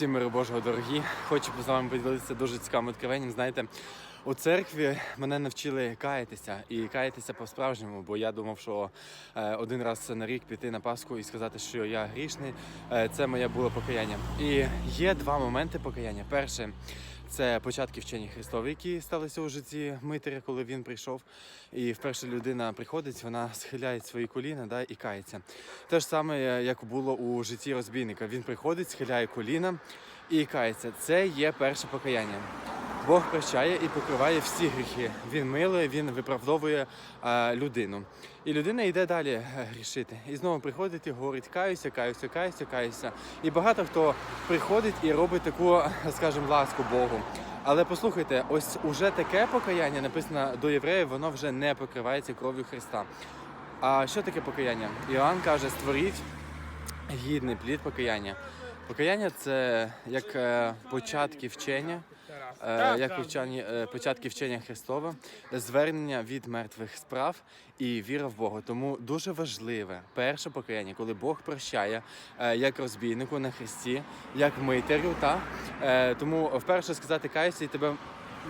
Всім миру Божого, дорогі. Хочу з вами поділитися дуже цікавим відкривенням. Знаєте, у церкві мене навчили каятися і каятися по-справжньому, бо я думав, що е, один раз на рік піти на Пасху і сказати, що я грішний, е, це моє було покаяння. І є два моменти покаяння. Перше. Це початки вчені Христові, які сталися у житті Митаря, коли він прийшов. І вперше людина приходить, вона схиляє свої коліна да, і кається. Те ж саме, е, як було у житті розбійника. Він приходить, схиляє коліна і кається. Це є перше покаяння. Бог прощає і покриває всі гріхи. Він милує, він виправдовує е, людину. І людина йде далі е, грішити. І знову приходить і говорить: каюся, каюся, каюся, каюся. І багато хто приходить і робить таку, скажімо, ласку Богу. Але послухайте, ось уже таке покаяння написано до євреїв, воно вже не покривається кров'ю Христа. А що таке покаяння? Іоанн каже: створіть гідний плід покаяння. Покаяння це як е, початки вчення, е, як почані- е, початки вчення Христова, звернення від мертвих справ і віра в Бога. Тому дуже важливе перше покаяння, коли Бог прощає як розбійнику на Христі, як митарю. Та? Тому вперше сказати кайся і тебе.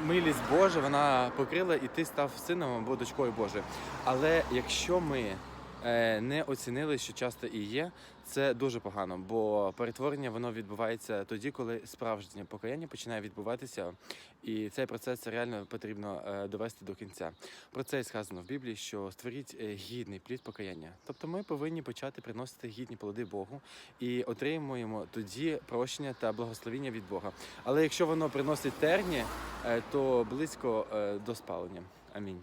Милість Божа, вона покрила, і ти став сином або дочкою Божою. Але якщо ми не оцінили, що часто і є, це дуже погано, бо перетворення воно відбувається тоді, коли справжнє покаяння починає відбуватися, і цей процес реально потрібно е, довести до кінця. Про це і сказано в Біблії, що створіть е, гідний плід покаяння. Тобто ми повинні почати приносити гідні плоди Богу і отримуємо тоді прощення та благословіння від Бога. Але якщо воно приносить терні, е, то близько до спалення. Амінь.